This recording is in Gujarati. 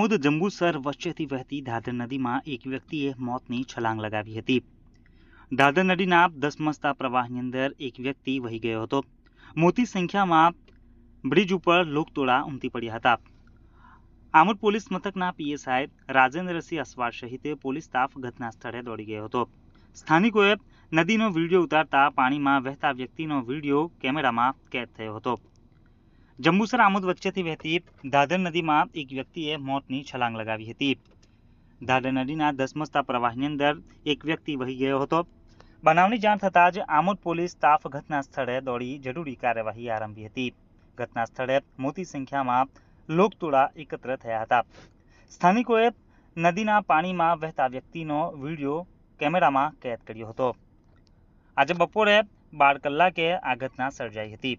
આમોદ જંબુસર વચ્ચેથી વહેતી દાદર નદીમાં એક વ્યક્તિએ મોતની છલાંગ લગાવી હતી. દાદર નદીના ધસમસતા પ્રવાહની અંદર એક વ્યક્તિ વહી ગયો હતો. મોટી સંખ્યામાં બ્રિજ ઉપર લોકટોળા ઉમટી પડ્યા હતા. આમોદ પોલીસ મથકના પીએસઆઈ રાજેન્દ્રસિંહ અસવાર સહિત પોલીસ સ્ટાફ ઘટના સ્થળે દોડી ગયો હતો. સ્થાનિકોએ નદીનો વીડિયો ઉતારતા પાણીમાં વહેતા વ્યક્તિનો વીડિયો કેમેરામાં કેદ થયો હતો. જંબુસર આમોદ વચ્ચેથી વહેતી દાદર નદીમાં એક વ્યક્તિએ મોતની છલાંગ લગાવી હતી. દાદર નદીના ધસમસતા પ્રવાહની અંદર એક વ્યક્તિ વહી ગયો હતો. બનાવની જાણ થતાં જ આમોદ પોલીસ સ્ટાફ ઘટના સ્થળે દોડી જરૂરી કાર્યવાહી આરંભી હતી. ઘટના સ્થળે મોટી સંખ્યામાં લોકતોળા એકત્ર થયા હતા. સ્થાનિકોએ નદીના પાણીમાં વહેતા વ્યક્તિનો વીડિયો કેમેરામાં કેદ કર્યો હતો. આજે બપોરે બાર કલાકે આ ઘટના સર્જાઈ હતી.